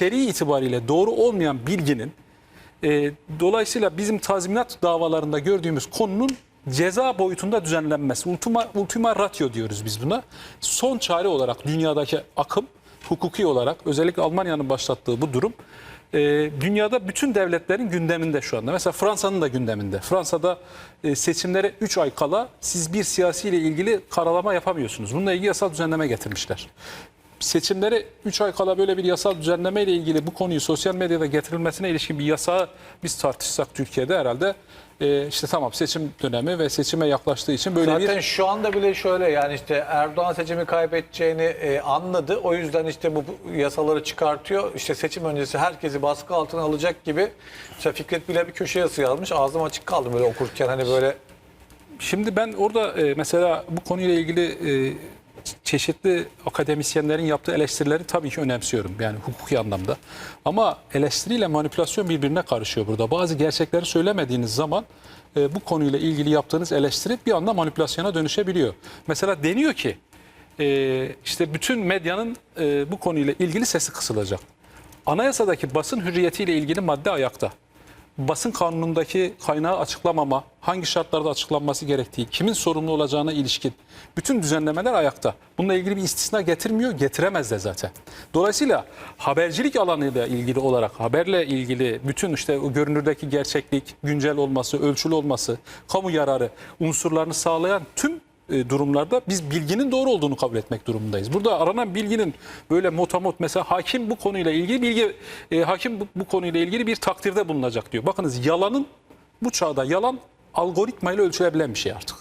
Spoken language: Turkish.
içeriği itibariyle doğru olmayan bilginin e, dolayısıyla bizim tazminat davalarında gördüğümüz konunun ceza boyutunda düzenlenmesi. Ultima, ultima ratio diyoruz biz buna. Son çare olarak dünyadaki akım hukuki olarak özellikle Almanya'nın başlattığı bu durum e, dünyada bütün devletlerin gündeminde şu anda. Mesela Fransa'nın da gündeminde. Fransa'da e, seçimlere 3 ay kala siz bir siyasiyle ilgili karalama yapamıyorsunuz. Bununla ilgili yasal düzenleme getirmişler seçimlere 3 ay kala böyle bir yasal düzenleme ile ilgili bu konuyu sosyal medyada getirilmesine ilişkin bir yasağı biz tartışsak Türkiye'de herhalde e, işte tamam seçim dönemi ve seçime yaklaştığı için böyle Zaten bir şu anda bile şöyle yani işte Erdoğan seçimi kaybedeceğini e, anladı. O yüzden işte bu yasaları çıkartıyor. İşte seçim öncesi herkesi baskı altına alacak gibi. Mesela Fikret bile bir köşe yazı yazmış. Ağzım açık kaldı böyle okurken hani böyle Şimdi ben orada e, mesela bu konuyla ilgili e, çeşitli akademisyenlerin yaptığı eleştirileri tabii ki önemsiyorum. Yani hukuki anlamda. Ama eleştiriyle manipülasyon birbirine karışıyor burada. Bazı gerçekleri söylemediğiniz zaman e, bu konuyla ilgili yaptığınız eleştiri bir anda manipülasyona dönüşebiliyor. Mesela deniyor ki e, işte bütün medyanın e, bu konuyla ilgili sesi kısılacak. Anayasadaki basın hürriyetiyle ilgili madde ayakta basın kanunundaki kaynağı açıklamama, hangi şartlarda açıklanması gerektiği, kimin sorumlu olacağına ilişkin bütün düzenlemeler ayakta. Bununla ilgili bir istisna getirmiyor, getiremez de zaten. Dolayısıyla habercilik alanıyla ilgili olarak haberle ilgili bütün işte o görünürdeki gerçeklik, güncel olması, ölçülü olması, kamu yararı unsurlarını sağlayan tüm durumlarda biz bilginin doğru olduğunu kabul etmek durumundayız. Burada aranan bilginin böyle motamot mesela hakim bu konuyla ilgili bilgi e, hakim bu, bu konuyla ilgili bir takdirde bulunacak diyor. Bakınız yalanın bu çağda yalan algoritmayla ölçülebilen bir şey artık.